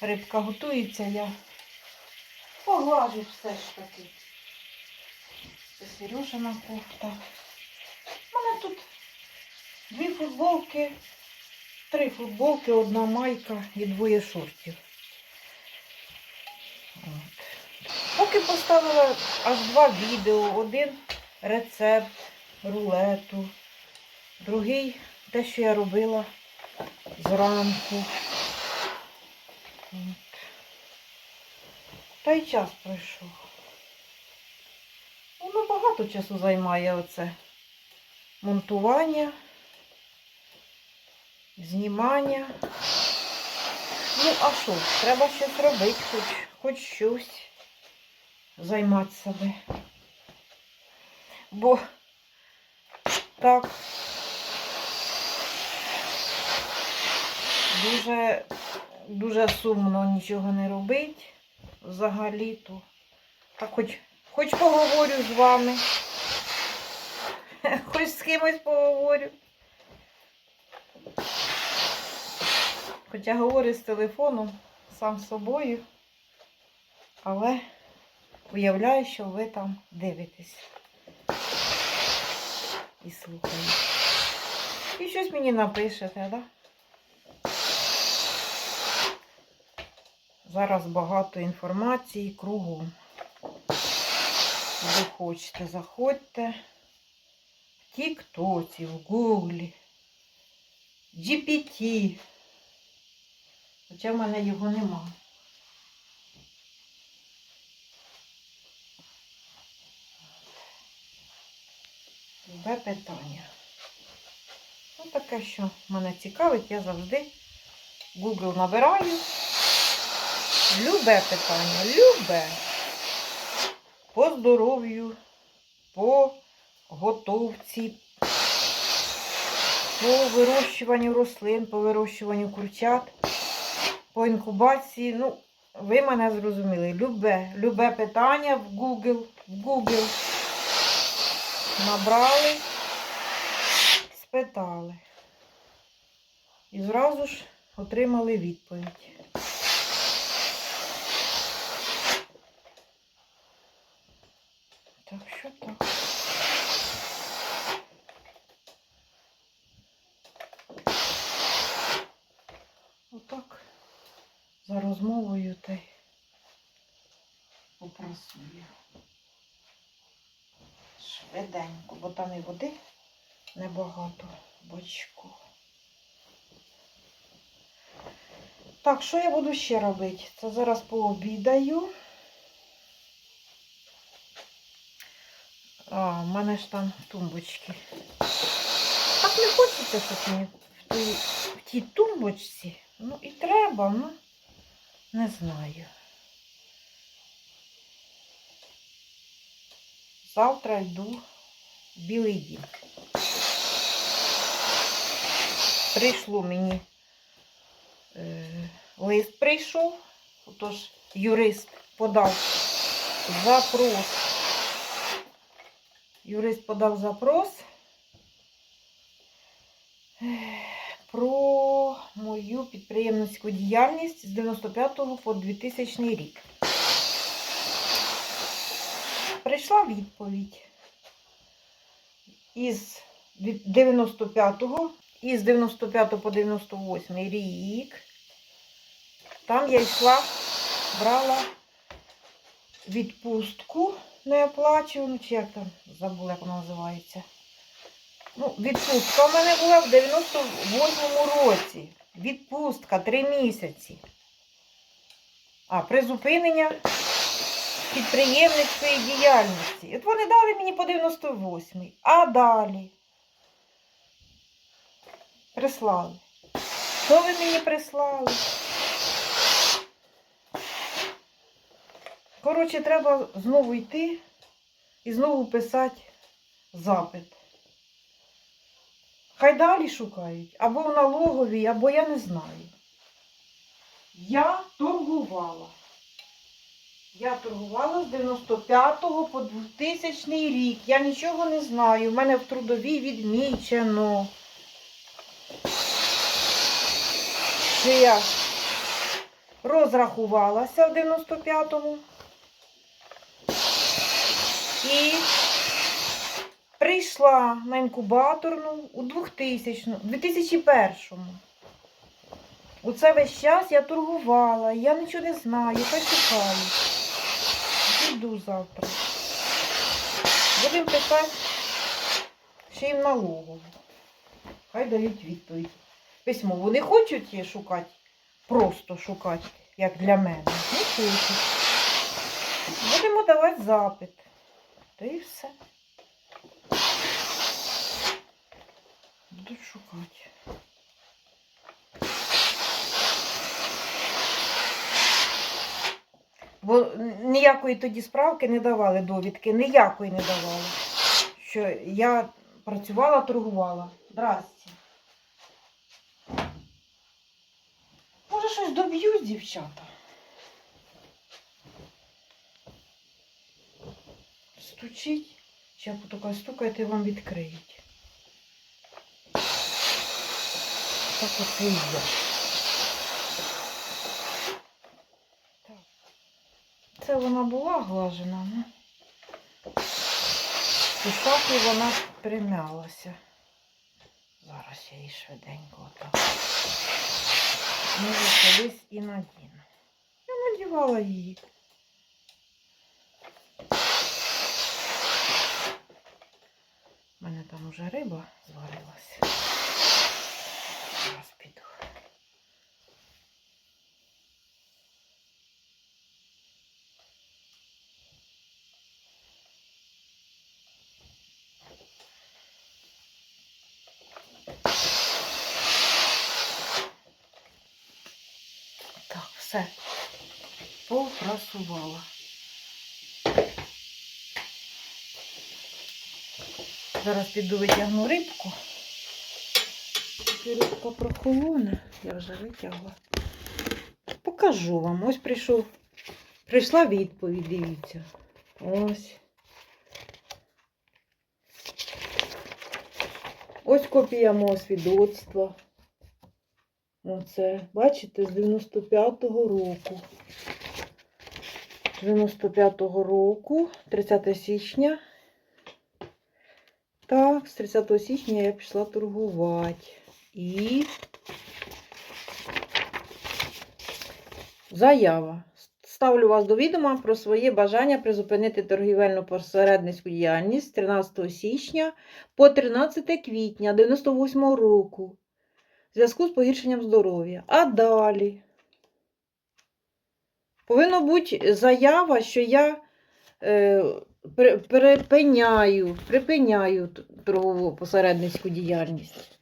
рибка готується, я поглажу все ж таки. Це Сережина кофта. У мене тут дві футболки, три футболки, одна майка і двоє шортів. От. Поки поставила аж два відео. Один рецепт рулету, другий те, що я робила зранку. От. Та й час пройшов. Воно багато часу займає оце монтування, знімання. Ну, а що, треба щось робити, хоч, хоч щось займати себе. Бо так дуже, дуже сумно нічого не робить взагалі-то. Так хоч, хоч поговорю з вами. Хоч з кимось поговорю. Хоча говорю з телефоном сам з собою, але уявляю, що ви там дивитесь і слухаєте. І щось мені напишете, так? Да? Зараз багато інформації кругом. Ви хочете, заходьте в Тіктоці, в Гуглі, GPT. Хоча в мене його нема. Любе питання. Ну, таке, що мене цікавить, я завжди Google набираю. Любе питання, любе. По здоров'ю, по готовці, по вирощуванню рослин, по вирощуванню курчат, по інкубації. Ну, ви мене зрозуміли. Любе, любе питання в Google, в Google. Набрали, спитали. І зразу ж отримали відповідь. Так що так. Отак за розмовою та й попрасую. Швиденько, бо там і води небагато бочку. Так, що я буду ще робити? Це зараз пообідаю. А, в мене ж там тумбочки. Так не хочеться, щоб мені в тій, в тій тумбочці. Ну і треба, ну не знаю. Завтра йду в Білий дім. Прийшло мені е, лист прийшов, отож юрист подав запрос. Юрист подав запрос про мою підприємницьку діяльність з 95 по 2000 рік. Прийшла відповідь із 95-го, із 95 по 98 рік. Там я йшла, брала відпустку неоплачувану, чи як там забула, як вона називається. Ну, відпустка у мене була в 98-му році. Відпустка 3 місяці. А, призупинення підприємницької діяльності. От вони дали мені по 98-й. А далі прислали. Що ви мені прислали? Коротше, треба знову йти і знову писати запит. Хай далі шукають, або в налоговій, або я не знаю. Я торгувала. Я торгувала з 95 по 2000 рік. Я нічого не знаю. У мене в трудовій відмічено. Що я розрахувалася в 95-му. І прийшла на інкубаторну у 2000 2001-му. Оце весь час я торгувала, я нічого не знаю, я чекаю. Піду завтра. Будемо писати ще їм налогову. Хай дають відповідь. Письмо. Вони хочуть її шукати, просто шукати, як для мене. Не хочуть. Будемо давати запит. Та і все. Будуть шукати. Бо ніякої тоді справки не давали довідки, ніякої не давали. Що я працювала, торгувала. Здрасте. Може, щось доб'юсь, дівчата. Стучить, чи я така стукайте, вам відкриють. Так оце і є. Так. Це вона була глажена, ну. І вона примялася. Зараз я її швиденько отак. Може, колись і надіну. Я надівала її. У мене там уже риба зварилася. Зараз піду. Так, все. Попрасувала. Зараз піду витягну рибку. Рибка прохолоне, я вже витягла. Покажу вам. Ось прийшов. Прийшла відповідь, дивіться. Ось. Ось копія мого свідоцтва. Оце, бачите, з 95-го року. З 95-го року, 30 січня. Так, з 30 січня я пішла торгувати. І заява. Ставлю вас до відома про своє бажання призупинити торгівельну посередницьку діяльність з 13 січня по 13 квітня 98 року в зв'язку з погіршенням здоров'я. А далі повинна бути заява, що я е, припиняю, припиняю торгову посередницьку діяльність.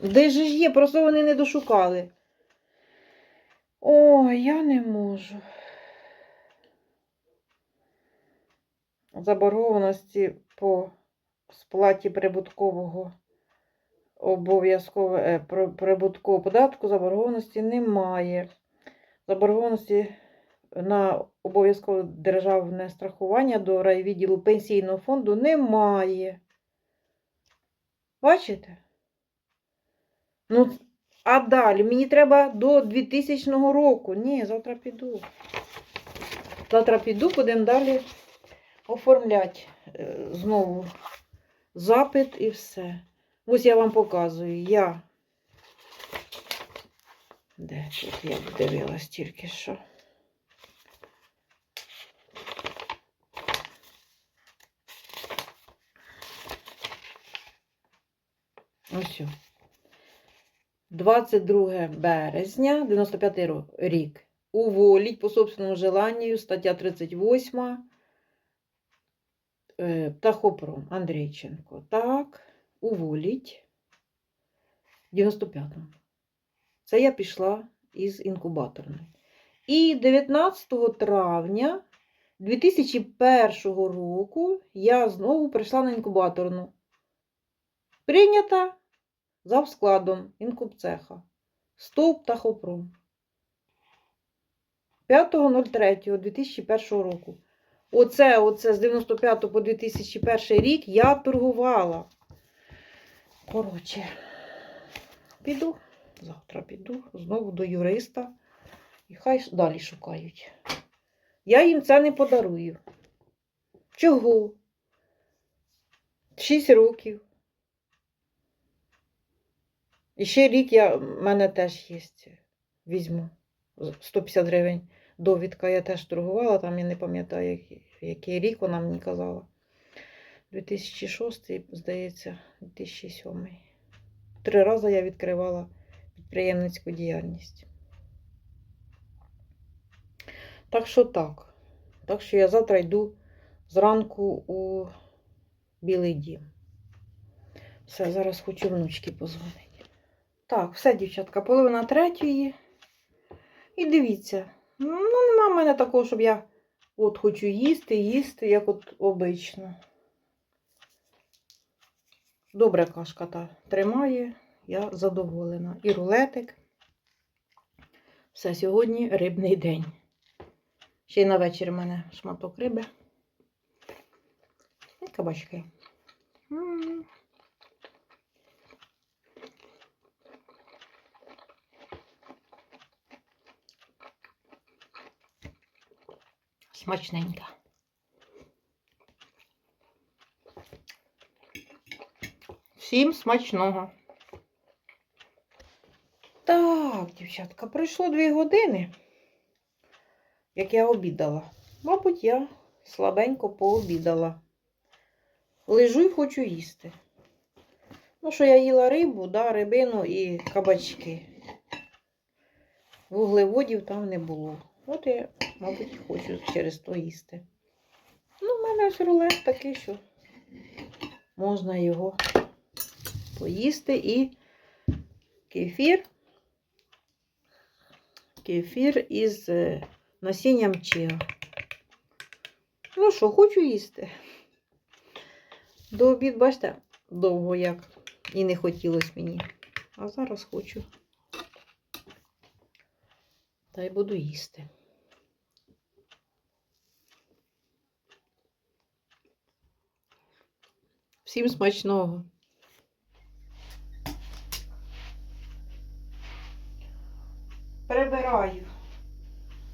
Де ж є, просто вони не дошукали. Ой, я не можу. Заборгованості по сплаті прибуткового обов'язково е, прибуткового податку заборгованості немає. Заборгованості на обов'язкове державне страхування до райвідділу пенсійного фонду немає. Бачите? Ну, а далі мені треба до 2000 року. Ні, завтра піду. Завтра піду, будемо далі оформляти е, знову запит і все. Ось я вам показую. Я. Де тут я дивилась тільки що. Ось. о. 22 березня 95 рік. Уволіть по собственному желанню, стаття 38. Е, Птахопром Андрійченко. Так, уволіть. 95-му. Це я пішла із інкубаторної. І 19 травня 2001 року я знову прийшла на інкубаторну. Прийнята за складом інкубцеха. Стовп Тахопром. 5.03.2001 року. Оце, оце з 95 по 2001 рік я торгувала. Коротше, піду, завтра піду знову до юриста І хай далі шукають. Я їм це не подарую. Чого? Шість років. І ще рік я, в мене теж є. Візьму. 150 гривень довідка. Я теж торгувала, там я не пам'ятаю, який, рік вона мені казала. 2006, здається, 2007. Три рази я відкривала підприємницьку діяльність. Так що так. Так що я завтра йду зранку у Білий Дім. Все, зараз хочу внучки позвонити. Так, все, дівчатка, половина третьої. І дивіться, ну нема в мене такого, щоб я от хочу їсти, їсти, як от обично. Добре кашка та тримає, я задоволена. І рулетик. Все, сьогодні рибний день. Ще й на вечір в мене шматок риби. І кабачки. Смачненька. Всім смачного. Так, дівчатка, пройшло дві години, як я обідала. Мабуть, я слабенько пообідала. Лежу і хочу їсти. Ну, що я їла рибу, да, рибину і кабачки. Вуглеводів там не було. От я, мабуть, хочу через то їсти. Ну, в мене ось рулет такий, що можна його поїсти і кефір. Кефір із е, насінням чиа. Ну що, хочу їсти. До обід, бачите, довго як і не хотілося мені. А зараз хочу. Та й буду їсти. Всім смачного. Прибираю.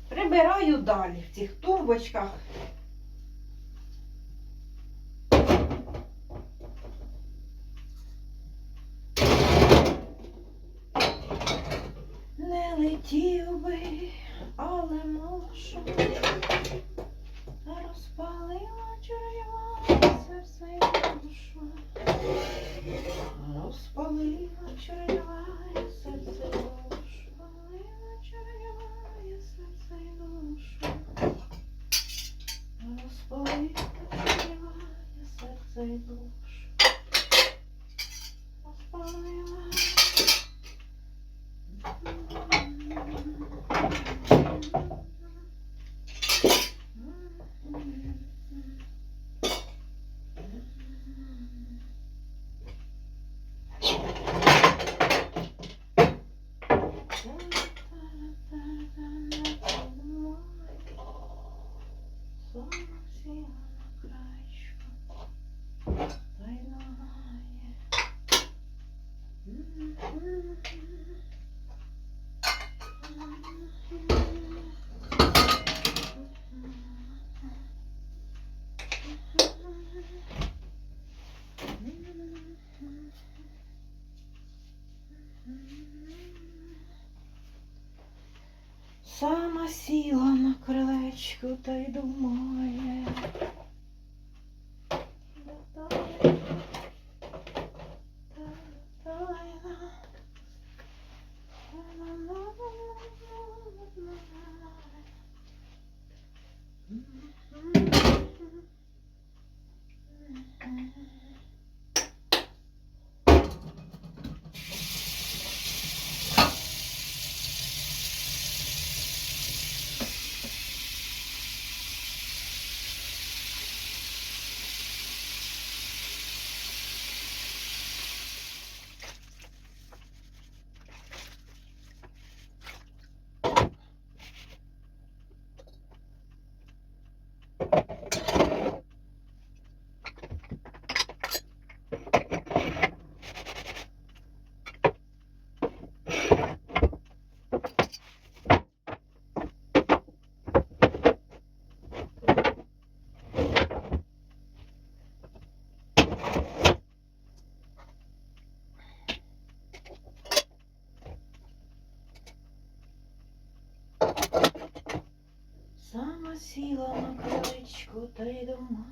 Прибираю далі в цих тумбочках. Не летів би, але можу. Сама сіла на крилечку та й думає. Сіла на краєчку та й думаю.